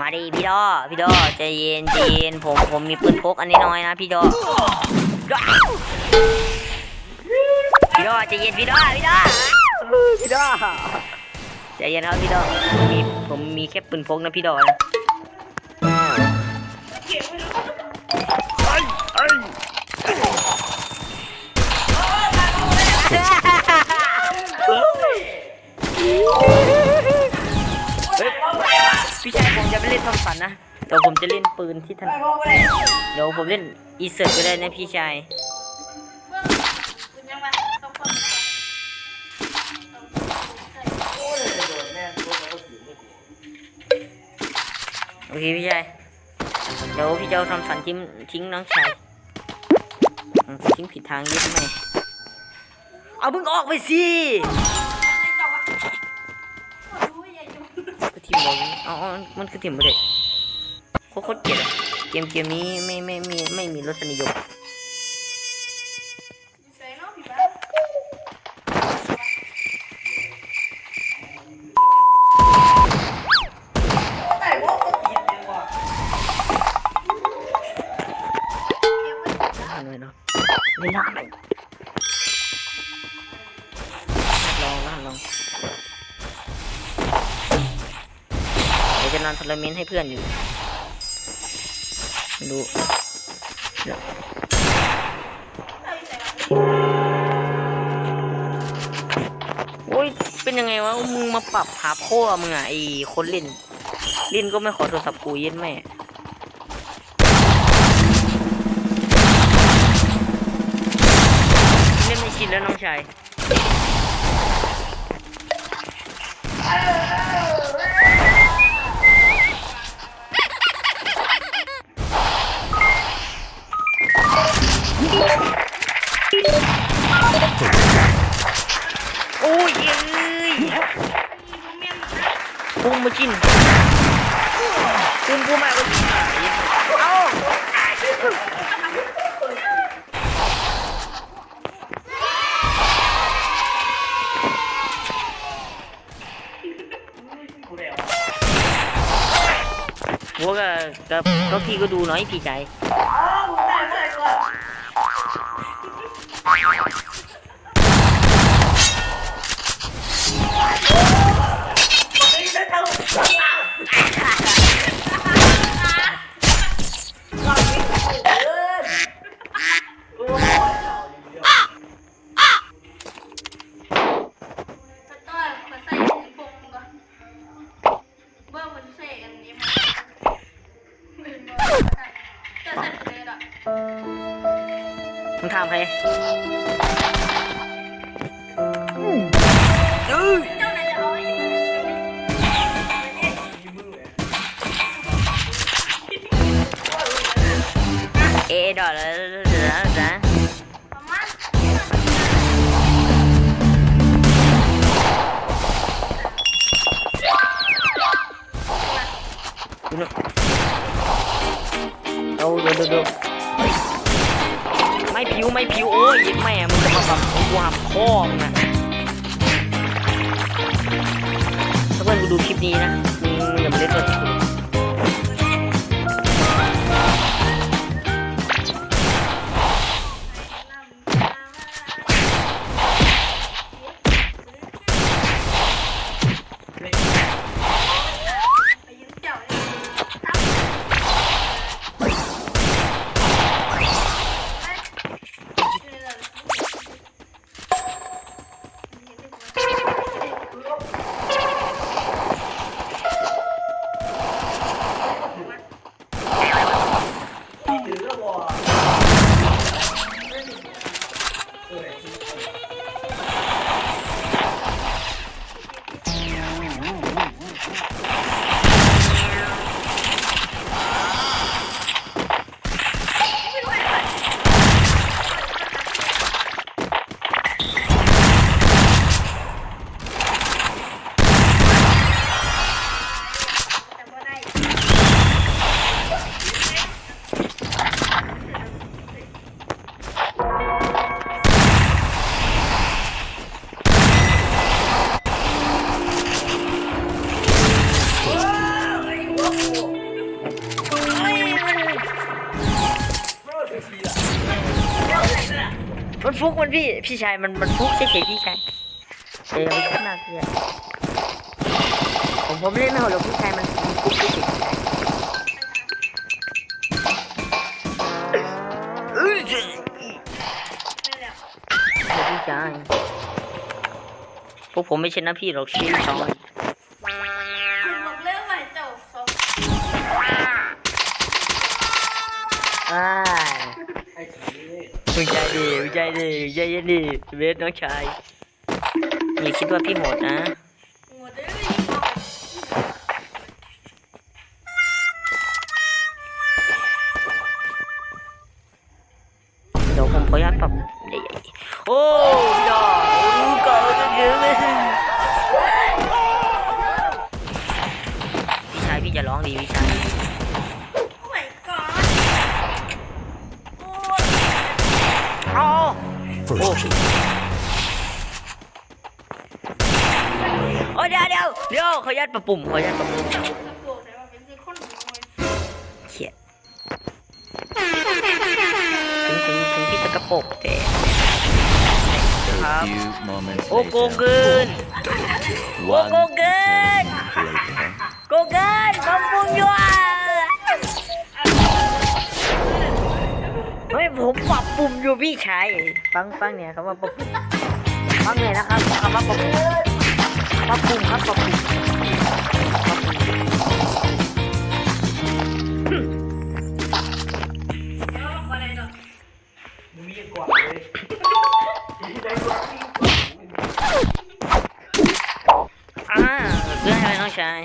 มาดิพี่ดอพี่ดอใจเย็นใจเย็นผมผมมีปืนพกอันนี้น้อยนะพี่ดอพี่ดอใจเย็นพี่ดอพี่ดอพี่ดอใจเย็นครับพี่ดอผมมีผมมีแค่ปืนพกนะพี่ดอนะ ผมจะไม่เล่นทอมสันนะ เดี๋ยวผมจะเล่นปืนที่ถนัดเดี๋ยวผมเล่นอีเซิร์ตก็ได้นะพี่ชายคุณยังไงต้องคนโอเคพี่ชาย เดี๋ยวพี่จะเอาทำสันทิ้งทิ้งน้องชายอืมทิ้งผิดทางเย็ดไหมเอามึงออกไปสิไม่จบวะรู้อย่ายุ่งก็ทีมบอลอ๋ออ๋อ มันคือทีมบอลโคตร โคตรเกลียดเกมเกมนี้ไม่ไม่ไม่ไม่มีรสนิยมเนาะพี่บ้าอ่านเลยเนาะไม่น่าไปลองลองลองเดี๋ยวจะนอนทรมานให้เพื่อนอยู่ รู้โอ้ย เป็นยังไงวะ มึงมาปรับหาพ่อมึงอะไอ้คนเล่น เล่นก็ไม่ขอโทรศัพท์กูเย็นแม่เล่นไม่ชินแล้วน้องชาย โอ้ยเอ้ยปุ้มมากินปุ้มกูมาก็กินเอ้าหัวกับกับก็พี่ก็ดูน้อยพี่ใจ มึงทำใไม่ผิวไม่ผิวโอ้ยแม่มึงจะมาแบบกูหับพ่อมึงนะถ้าเพื่อนกูดูคลิปนี้นะมึงอย่ามาเล่นตัวกู มันฟุกมันพี่ พี่ชายมันมันฟุกเฉยๆพี่ชายเดี๋ยวไปขึ้นหน้าเพื่อนผมผมเล่นไม่หมดหรอกพี่ชายมันมันฟุกเฉยๆเอ้ยเดี๋ยวพี่ชายพวกผมไม่ช่หน้าพี่หรอกชี้ชอย ดีมึงใจเย็นดีเวทน้องชายอย่าคิดว่าพี่โหดนะหัวเลยเดี๋ยวผมขออนุญาตปรับใหญ่ๆโอ้ยอดก่อนจะเยอะเลยพี่ชายพี่จะร้องดีพี่ชาย โอ้ my god โอ้ย อ๋อ First kill. โอ้เดี๋ยวเดี๋ยวเดี๋ยวขออนุญาตปรับปุ่มขออนุญาตปรับปุ่มกระโปรงแต่ว่าเป็นที่คนหัวเลยเขียดถึงถึงถึงพี่จะกระโปกแต่ครับ A few moments โอ้โก later. เกิน One ปุ่มอยู่พี่ชายฟังฟังเนี่ยคำว่าปุ่มฟังเลยนะครับคำว่าปุ่มปรับปุ่มครับปุ่มเดี๋ยวเอาอะไรดอกอ่าเพื่อนอะไรน้องชาย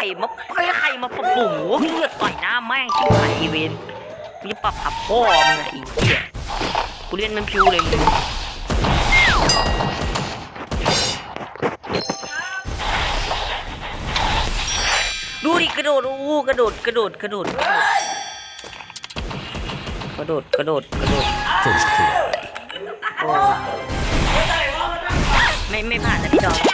ใครมาใครใครมาปรับปุ่มวะเลือดต่อยหน้าแม่งชิบหายอีเวนต์มึงจะปรับขับพ่อมึงไงไอีเหี้ยกูเล่นมันพิวเลยมึงดูดิกระโดดอู้กระโดดกระโดดกระโดดกระโดดกระโดดกระโดด First kill. โอ้ไม่ไม่ผ่านนะพี่ดอก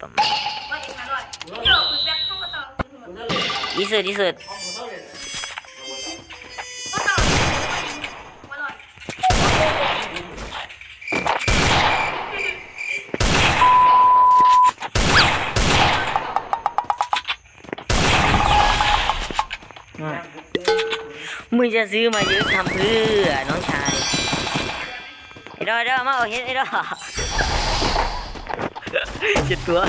ประมาณว่าเองอร่อยเดี๋ยวคือแป๊บเข้ามาต่อคือหัวก็ต่อดีสุดดีสุดมึงจะซื้อมาเยอะทำเพื่อน้องชายไอ้ดอกไอ้ดอกมาเอาเห็นไอ้ดอก เจ็ดตัว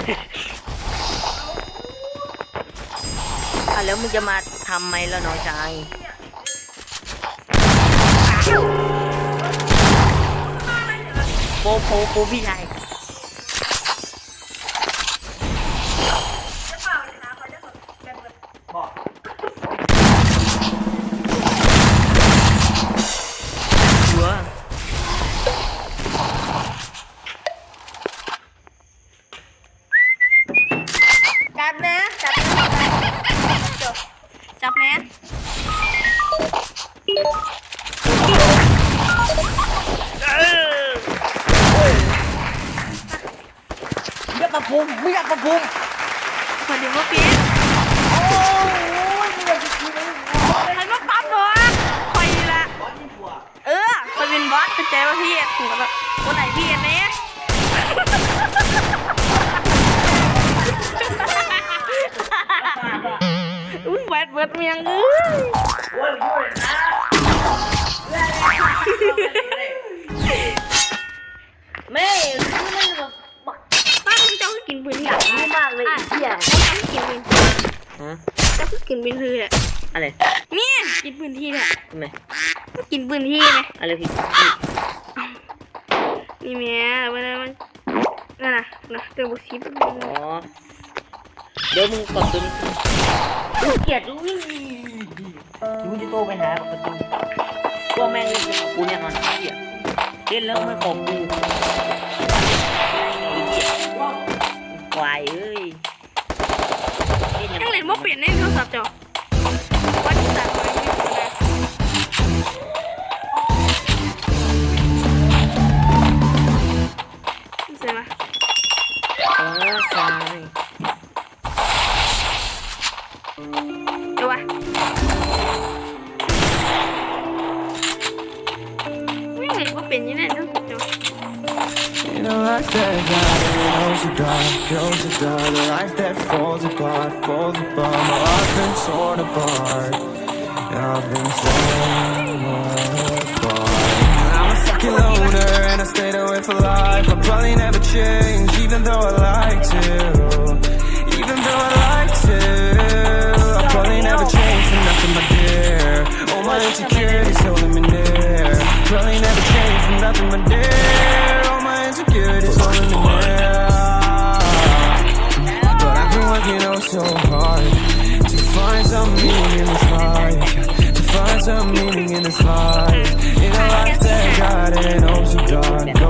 อะแล้วมึงจะมาทำไหมล่ะน้องชายโปโปโปพี่ชาย อย่าประพุมไม่อยากประพุมสวัสดีพ่อพี่โอ้ยไม่อยากจะกินเลยใครมาปั๊บหรอคอยละเออคอยเป็นบอสเข้าใจว่าพี่ถูกแบบคนไหนพี่อันนี้อุ้ยแวดเวิร์ดเมียงเอ้ยแม่คือมันแบบป้า คุณเจ้ากินพื้นใหญ่ไม่มากเลยไอ้เหี้ยกินพื้นฮะเจ้ากินพื้นที่แหละอะไรเนี่ยกินพื้นที่แหละทำไมกินพื้นที่ไหมอะไรพี่นี่แม่เวลามันนั่นน่ะนะเติมบุซีบอ๋อเดี๋ยวมึงกดตัวนี้กูเกลียดดูวิ่งดูจะโตไปหาประตูกว่าแม่งเล่นเป็นของกูแน่นอนไอ้เหี้ยเล่นแล้วไม่ของกูไอ้เหี้ยค วายเอ้ยเล่นยังเล่นว่าเปลี่ยนในโทรศัพท์เจ้าวัดที่ตัดไว้ไม่ธรรมดาไม่ใช่ปะเออใช่เดี๋ยววะไม่เห็นว่าเป็นยังไงโทรศัพท์เจ้า In a life that goes to God, goes to God, a life that falls apart, falls apart. My life's been torn apart. I've been torn apart. I'm a fucking loner and I stayed away for life. I'll probably never change, even though I like to. in the life. In a life that God ain't also dark.